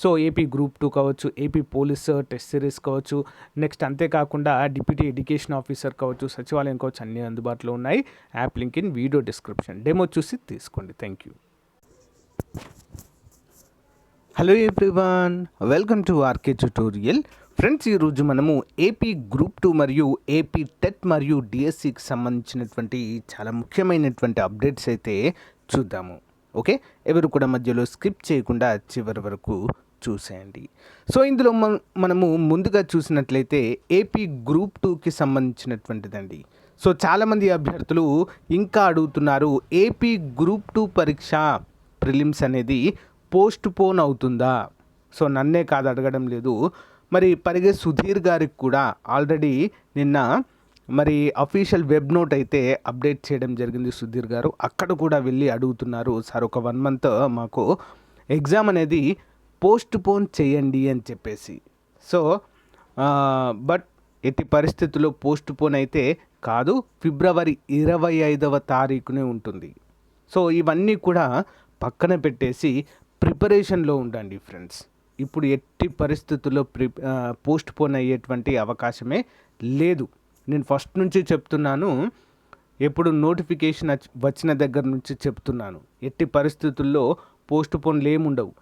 So AP group two కావచ్చు AP police test series కావచ్చు next అంతేకాకుండా డిప్యూటీ ఎడ్యుకేషన్ ఆఫీసర్ కావచ్చు సచివాలయం కావచ్చు అన్నీ అందుబాటులో ఉన్నాయి. App link in video description demo చూసి తీసుకోండి. Thank you hello everyone welcome to RK tutorial friends ఈరోజు మనము ఏపీ గ్రూప్ టూ మరియు ఏపీ టెట్ మరియు డిఎస్సికి సంబంధించినటువంటి చాలా ముఖ్యమైనటువంటి అప్డేట్స్ అయితే చూద్దాము. ఓకే? ఎవరు కూడా మధ్యలో స్కిప్ చేయకుండా చివరి వరకు చూసేయండి. సో ఇందులో మ మనము ముందుగా చూసినట్లయితే ఏపీ గ్రూప్ టూకి సంబంధించినటువంటిదండి. సో చాలామంది అభ్యర్థులు ఇంకా అడుగుతున్నారు ఏపీ గ్రూప్ టూ పరీక్ష ప్రిలిమ్స్ అనేది పోస్ట్ పోన్ అవుతుందా? సో నన్నే కాదు అడగడం లేదు. మరి పరిగే సుధీర్ గారికి కూడా ఆల్రెడీ నిన్న మరి అఫీషియల్ వెబ్ నోట్ అయితే అప్డేట్ చేయడం జరిగింది సుధీర్ గారు. అక్కడ కూడా వెళ్ళి అడుగుతున్నారు సార్ ఒక వన్ మంత్ మాకు ఎగ్జామ్ అనేది పోస్ట్ పోన్ చేయండి అని చెప్పేసి. సో బట్ ఎట్టి పరిస్థితుల్లో పోస్ట్ పోన్ అయితే కాదు ఫిబ్రవరి ఇరవై ఐదవ తారీఖునే ఉంటుంది. సో ఇవన్నీ కూడా పక్కన పెట్టేసి ప్రిపరేషన్లో ఉండండి ఫ్రెండ్స్ ఇప్పుడు ఎట్టి పరిస్థితుల్లో ప్రి పోస్ట్ పోన్ అయ్యేటువంటి అవకాశమే లేదు. నేను ఫస్ట్ నుంచి చెప్తున్నాను ఎప్పుడు నోటిఫికేషన్ వచ్చిన దగ్గర నుంచి చెప్తున్నాను. ఎట్టి పరిస్థితుల్లో పోస్ట్ పోన్లు ఏముండవు.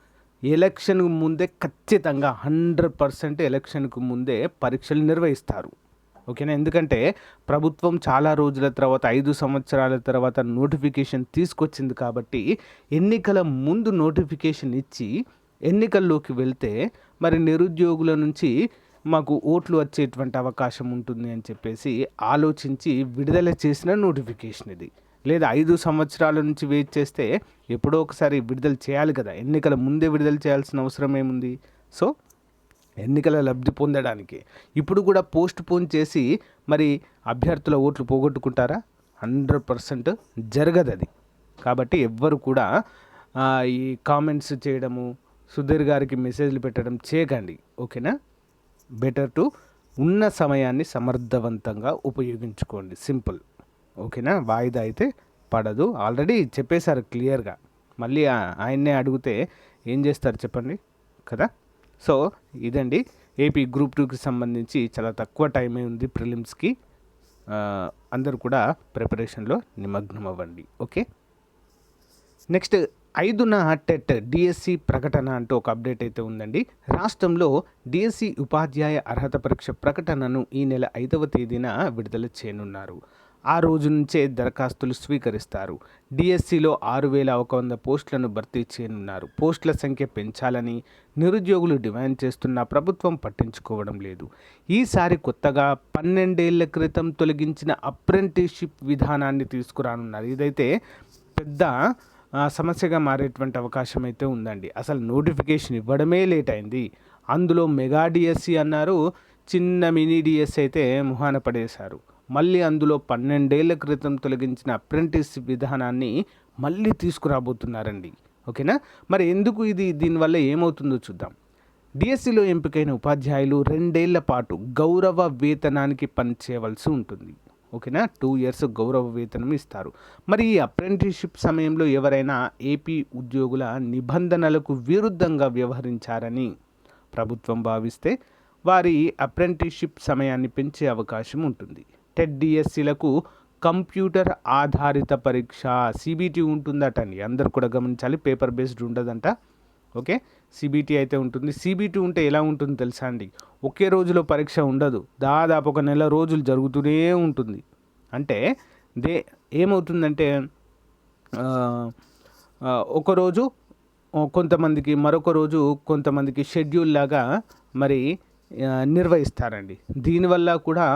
ఎలక్షన్కు ముందే ఖచ్చితంగా హండ్రెడ్ పర్సెంట్ ఎలక్షన్కు ముందే పరీక్షలు నిర్వహిస్తారు. ఓకేనా? ఎందుకంటే ప్రభుత్వం చాలా రోజుల తర్వాత ఐదు సంవత్సరాల తర్వాత నోటిఫికేషన్ తీసుకొచ్చింది కాబట్టి ఎన్నికల ముందు నోటిఫికేషన్ ఇచ్చి ఎన్నికల్లోకి వెళ్తే మరి నిరుద్యోగుల నుంచి మాకు ఓట్లు వచ్చేటువంటి అవకాశం ఉంటుంది అని చెప్పేసి ఆలోచించి విడుదల చేసిన నోటిఫికేషన్ ఇది. లేదా ఐదు సంవత్సరాల నుంచి వెయిట్ చేస్తే ఎప్పుడో ఒకసారి విడుదల చేయాలి కదా. ఎన్నికల ముందే విడుదల చేయాల్సిన అవసరం ఏముంది? సో ఎన్నికల లబ్ధి పొందడానికి. ఇప్పుడు కూడా పోస్ట్ పోన్ చేసి మరి అభ్యర్థుల ఓట్లు పోగొట్టుకుంటారా? హండ్రెడ్ పర్సెంట్ జరగదు అది కాబట్టి ఎవ్వరు కూడా ఈ కామెంట్స్ చేయడము సుధీర్ గారికి మెసేజ్లు పెట్టడం చేయకండి. ఓకేనా? బెటర్ టు ఉన్న సమయాన్ని సమర్థవంతంగా ఉపయోగించుకోండి. సింపుల్. ఓకేనా? వాయిదా అయితే పడదు. ఆల్రెడీ చెప్పేశారు క్లియర్గా. మళ్ళీ ఆయన్నే అడిగితే ఏం చేస్తారు చెప్పండి? కదా? సో ఇదండి. ఏపీ గ్రూప్ టూకి సంబంధించి చాలా తక్కువ టైమే ఉంది ప్రిలిమ్స్కి. అందరూ కూడా ప్రిపరేషన్లో నిమగ్నం అవ్వండి ఓకే? నెక్స్ట్ ఐదున టెట్ డిఎస్సి ప్రకటన అంటూ ఒక అప్డేట్ అయితే ఉందండి. రాష్ట్రంలో డిఎస్సి ఉపాధ్యాయ అర్హత పరీక్ష ప్రకటనను ఈ నెల ఐదవ తేదీన విడుదల చేయనున్నారు. ఆ రోజు నుంచే దరఖాస్తులు స్వీకరిస్తారు. డిఎస్సిలో ఆరు వేల ఒక వంద పోస్టులను భర్తీ చేయనున్నారు. పోస్టుల సంఖ్య పెంచాలని నిరుద్యోగులు డిమాండ్ చేస్తున్న ప్రభుత్వం పట్టించుకోవడం లేదు. ఈసారి కొత్తగా పన్నెండేళ్ళ క్రితం తొలగించిన అప్రెంటిస్షిప్ విధానాన్ని తీసుకురానున్నారు. ఇదైతే పెద్ద సమస్యగా మారేటువంటి అవకాశం అయితే ఉందండి. అసలు నోటిఫికేషన్ ఇవ్వడమే లేట్ అయింది. అందులో మెగా డిఎస్సి అన్నారు చిన్న మినీ డిఎస్సి అయితే ముహాన పడేశారు. మళ్ళీ అందులో పన్నెండేళ్ళ క్రితం తొలగించిన అప్రెంటిస్ విధానాన్ని మళ్ళీ తీసుకురాబోతున్నారండి. ఓకేనా? మరి ఎందుకు ఇది? దీనివల్ల ఏమవుతుందో చూద్దాం. డిఎస్సిలో ఎంపికైన ఉపాధ్యాయులు రెండేళ్ళ పాటు గౌరవ వేతనానికి పనిచేయవలసి ఉంటుంది. ఓకేనా? టూ ఇయర్స్ గౌరవ వేతనం ఇస్తారు. మరి ఈ అప్రెంటిస్షిప్ సమయంలో ఎవరైనా ఏపీ ఉద్యోగుల నిబంధనలకు విరుద్ధంగా వ్యవహరించారని ప్రభుత్వం భావిస్తే వారి అప్రెంటిస్షిప్ సమయాన్ని పెంచే అవకాశం ఉంటుంది. టెట్ డిఎస్సీలకు కంప్యూటర్ ఆధారిత పరీక్ష సిబిటి ఉంటుందట అండి. అందరు కూడా గమనించాలి. పేపర్ బేస్డ్ ఉండదంట. ఓకే? సిబిటి అయితే ఉంటుంది. సిబిటి ఉంటే ఎలా ఉంటుంది తెలుసా అండి? ఒకే రోజులో పరీక్ష ఉండదు. దాదాపు ఒక నెల రోజులు జరుగుతూనే ఉంటుంది. అంటే దే ఏమవుతుందంటే ఒకరోజు కొంతమందికి మరొక రోజు కొంతమందికి షెడ్యూల్ లాగా మరి నిర్వహిస్తారండి. దీనివల్ల కూడా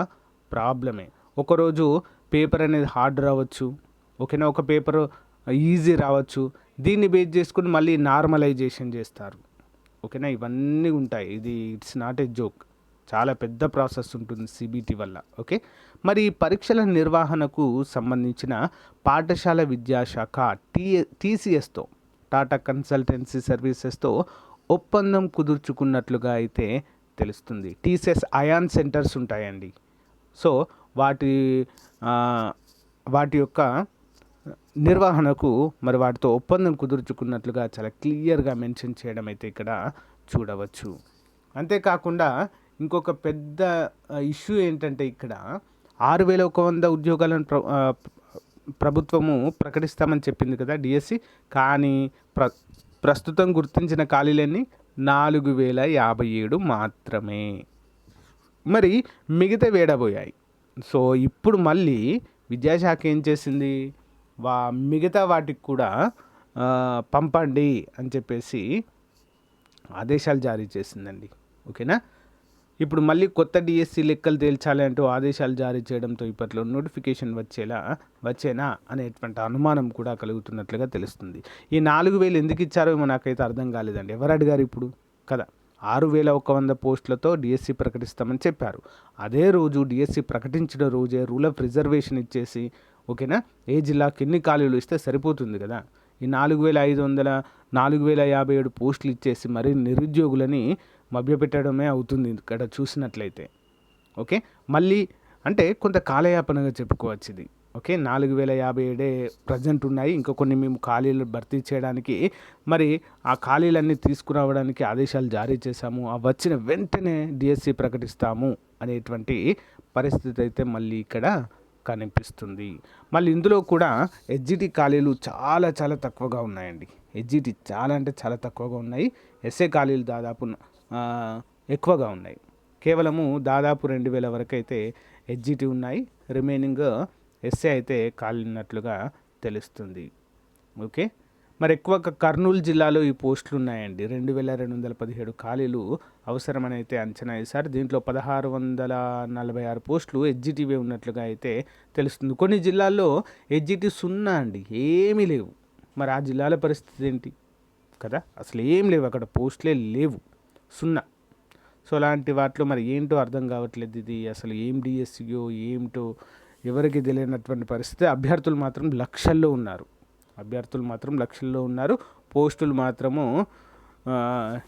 ప్రాబ్లమే. ఒకరోజు పేపర్ అనేది హార్డ్ రావచ్చు ఓకేనా? ఒక పేపర్ ఈజీ రావచ్చు. దీన్ని బేస్ చేసుకుని మళ్ళీ నార్మలైజేషన్ చేస్తారు. ఓకేనా? ఇవన్నీ ఉంటాయి. ఇది ఇట్స్ నాట్ ఏ జోక్. చాలా పెద్ద ప్రాసెస్ ఉంటుంది సిబిటి వల్ల ఓకే? మరి ఈ పరీక్షల నిర్వహణకు సంబంధించిన పాఠశాల విద్యాశాఖ టీ టీసీఎస్తో టాటా కన్సల్టెన్సీ సర్వీసెస్తో ఒప్పందం కుదుర్చుకున్నట్లుగా అయితే తెలుస్తుంది. టీసీఎస్ అయాన్ సెంటర్స్ ఉంటాయండి. సో వాటి వాటి యొక్క నిర్వహణకు మరి వాటితో ఒప్పందం కుదుర్చుకున్నట్లుగా చాలా క్లియర్గా మెన్షన్ చేయడం అయితే ఇక్కడ చూడవచ్చు. అంతేకాకుండా ఇంకొక పెద్ద ఇష్యూ ఏంటంటే ఇక్కడ ఆరు వేల ఒక వంద ఉద్యోగాలను ప్ర ప్రభుత్వము ప్రకటిస్తామని చెప్పింది కదా డిఎస్సి కానీ ప్ర ప్రస్తుతం గుర్తించిన ఖాళీలన్నీ నాలుగు వేల యాభై ఏడు మాత్రమే. మరి మిగతా వేడబోయాయి. సో ఇప్పుడు మళ్ళీ విద్యాశాఖ ఏం చేసింది? వా మిగతా వాటికి కూడా పంపండి అని చెప్పేసి ఆదేశాలు జారీ చేసిందండి. ఓకేనా? ఇప్పుడు మళ్ళీ కొత్త డిఎస్సి లెక్కలు తేల్చాలి అంటూ ఆదేశాలు జారీ చేయడంతో ఇప్పట్లో నోటిఫికేషన్ వచ్చేలా వచ్చేనా అనేటువంటి అనుమానం కూడా కలుగుతున్నట్లుగా తెలుస్తుంది. ఈ నాలుగు వేలు ఎందుకు ఇచ్చారో నాకైతే అర్థం కాలేదండి. ఎవరు అడిగారు ఇప్పుడు? కదా ఆరు వేల ఒక వంద పోస్టులతో డిఎస్సి ప్రకటిస్తామని చెప్పారు. అదే రోజు డిఎస్సి ప్రకటించిన రోజే రూల్ ఆఫ్ రిజర్వేషన్ ఇచ్చేసి ఓకేనా? ఏ జిల్లాకి ఎన్ని ఖాళీలు ఇస్తే సరిపోతుంది కదా? ఈ నాలుగు వేల ఐదు వందల నాలుగు వేల యాభై ఏడు పోస్టులు ఇచ్చేసి మరి నిరుద్యోగులని మభ్యపెట్టడమే అవుతుంది ఇక్కడ చూసినట్లయితే. ఓకే? మళ్ళీ అంటే కొంత కాలయాపనగా చెప్పుకోవచ్చు ఇది. ఓకే? నాలుగు వేల యాభై ఏడే ప్రజెంట్ ఉన్నాయి. ఇంకా కొన్ని మేము ఖాళీలు భర్తీ చేయడానికి మరి ఆ ఖాళీలన్నీ తీసుకురావడానికి ఆదేశాలు జారీ చేశాము. ఆ వచ్చిన వెంటనే డిఎస్సి ప్రకటిస్తాము అనేటువంటి పరిస్థితి అయితే మళ్ళీ ఇక్కడ కనిపిస్తుంది. మళ్ళీ ఇందులో కూడా హెచ్జిటి ఖాళీలు చాలా చాలా తక్కువగా ఉన్నాయండి. హెచ్జిటి చాలా అంటే చాలా తక్కువగా ఉన్నాయి. ఎస్ఏ ఖాళీలు దాదాపు ఎక్కువగా ఉన్నాయి. కేవలము దాదాపు రెండు వేల వరకు అయితే హెచ్జిటి ఉన్నాయి. రిమైనింగ్ ఎస్ఏ అయితే కాలినట్లుగా ఉన్నట్లుగా తెలుస్తుంది. ఓకే? మరి ఎక్కువ కర్నూలు జిల్లాలో ఈ పోస్టులు ఉన్నాయండి. రెండు వేల రెండు వందల పదిహేడు ఖాళీలు అవసరమని అయితే అంచనా వేశారు. దీంట్లో పదహారు వందల నలభై ఆరు పోస్టులు హెచ్జిటివే ఉన్నట్లుగా అయితే తెలుస్తుంది. కొన్ని జిల్లాల్లో హెచ్జిటి సున్నా అండి. ఏమీ లేవు. మరి ఆ జిల్లాల పరిస్థితి ఏంటి? కదా? అసలు ఏం లేవు. అక్కడ పోస్టులే లేవు. సున్నా. సో అలాంటి వాటిలో మరి ఏంటో అర్థం కావట్లేదు ఇది. అసలు ఏం డిఎస్సియో ఏమిటో ఎవరికి తెలియనటువంటి పరిస్థితి. అభ్యర్థులు మాత్రం లక్షల్లో ఉన్నారు. అభ్యర్థులు మాత్రం లక్షల్లో ఉన్నారు. పోస్టులు మాత్రము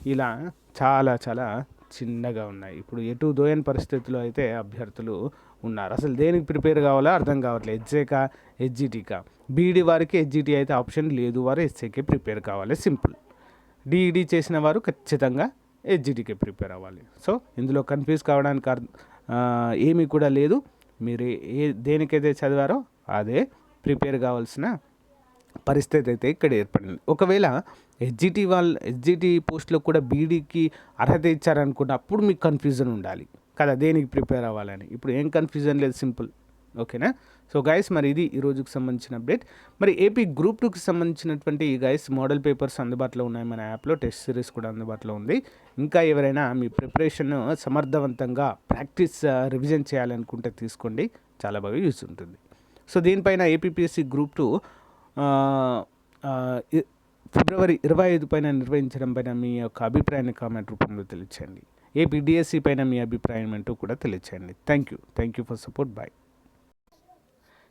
ఇలా చాలా చాలా చిన్నగా ఉన్నాయి. ఇప్పుడు ఎటు దోయని పరిస్థితుల్లో అయితే అభ్యర్థులు ఉన్నారు. అసలు దేనికి ప్రిపేర్ కావాలో అర్థం కావట్లేదు. హెచ్ఏకా హెచ్జిటీకా బీఈడి వారికి హెచ్జిటి అయితే ఆప్షన్ లేదు. వారు ఎస్ఏకే ప్రిపేర్ కావాలి. సింపుల్. డిఈడి చేసిన వారు ఖచ్చితంగా హెచ్జిటికి ప్రిపేర్ అవ్వాలి. సో ఇందులో కన్ఫ్యూజ్ కావడానికి ఏమీ కూడా లేదు. మీరు ఏ దేనికైతే చదివారో అదే ప్రిపేర్ కావాల్సిన పరిస్థితి అయితే ఇక్కడ ఏర్పడింది. ఒకవేళ హెచ్జిటి వాళ్ళ హెచ్జిటి పోస్ట్లో కూడా బీడీకి అర్హత ఇచ్చారనుకున్న అప్పుడు మీకు కన్ఫ్యూజన్ ఉండాలి. కదా దేనికి ప్రిపేర్ అవ్వాలని. ఇప్పుడు ఏం కన్ఫ్యూజన్ లేదు సింపుల్ ఓకేనా? సో గైస్ మరి ఇది ఈరోజుకి సంబంధించిన అప్డేట్ మరి ఏపీ గ్రూప్ టూకి సంబంధించినటువంటి ఈ గైస్ మోడల్ పేపర్స్ అందుబాటులో ఉన్నాయి మన యాప్లో టెస్ట్ సిరీస్ కూడా అందుబాటులో ఉంది. ఇంకా ఎవరైనా మీ ప్రిపరేషన్ సమర్థవంతంగా ప్రాక్టీస్ రివిజన్ uh, చేయాలనుకుంటే తీసుకోండి. చాలా బాగా యూస్ ఉంటుంది. సో దీనిపైన ఏపీపీఎస్సీ గ్రూప్ టూ ఫిబ్రవరి ఇరవై ఐదు పైన నిర్వహించడం పైన మీ యొక్క అభిప్రాయాన్ని కామెంట్ రూపంలో తెలియచేయండి. ఏపీ డిఎస్సి పైన మీ అభిప్రాయం అంటూ కూడా తెలియచేయండి. Thank you thank you for support bye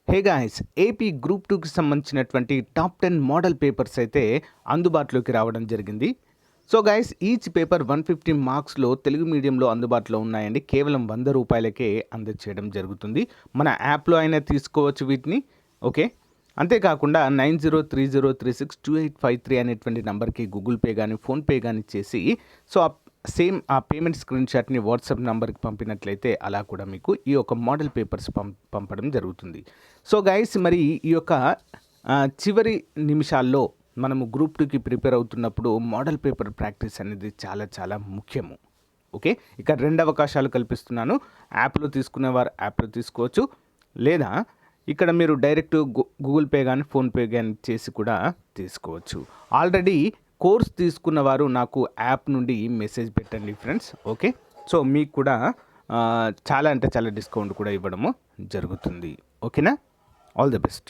hey guys AP group టూకి సంబంధించినటువంటి టాప్ టెన్ మోడల్ పేపర్స్ అయితే అందుబాటులోకి రావడం జరిగింది. So guys each paper one fifty మార్క్స్లో Telugu మీడియంలో అందుబాటులో ఉన్నాయండి. కేవలం వంద రూపాయలకే అందచేయడం జరుగుతుంది. మన యాప్లో అయినా తీసుకోవచ్చు వీటిని ఓకే? అంతేకాకుండా nine zero three zero three six two eight five three అనేటువంటి నెంబర్కి గూగుల్ పే కానీ ఫోన్పే కానీ చేసి సో ఆ సేమ్ ఆ పేమెంట్ స్క్రీన్ షాట్ని వాట్సాప్ నెంబర్కి పంపినట్లయితే అలా కూడా మీకు ఈ యొక్క మోడల్ పేపర్స్ పం పంపడం జరుగుతుంది. సో గైస్ మరి ఈ యొక్క చివరి నిమిషాల్లో మనము గ్రూప్ టూకి ప్రిపేర్ అవుతున్నప్పుడు మోడల్ పేపర్ ప్రాక్టీస్ అనేది చాలా చాలా ముఖ్యము. ఓకే? ఇక రెండు అవకాశాలు కల్పిస్తున్నాను. యాప్లో తీసుకునేవారు యాప్లో తీసుకోవచ్చు. లేదా ఇక్కడ మీరు డైరెక్ట్ గూగుల్ పే కానీ ఫోన్పే కానీ చేసి కూడా తీసుకోవచ్చు. ఆల్రెడీ కోర్స్ తీసుకున్న వారు నాకు యాప్ నుండి మెసేజ్ పెట్టండి ఫ్రెండ్స్ ఓకే? సో మీకు కూడా చాలా అంటే చాలా డిస్కౌంట్ కూడా ఇవ్వడము జరుగుతుంది ఓకేనా? All the best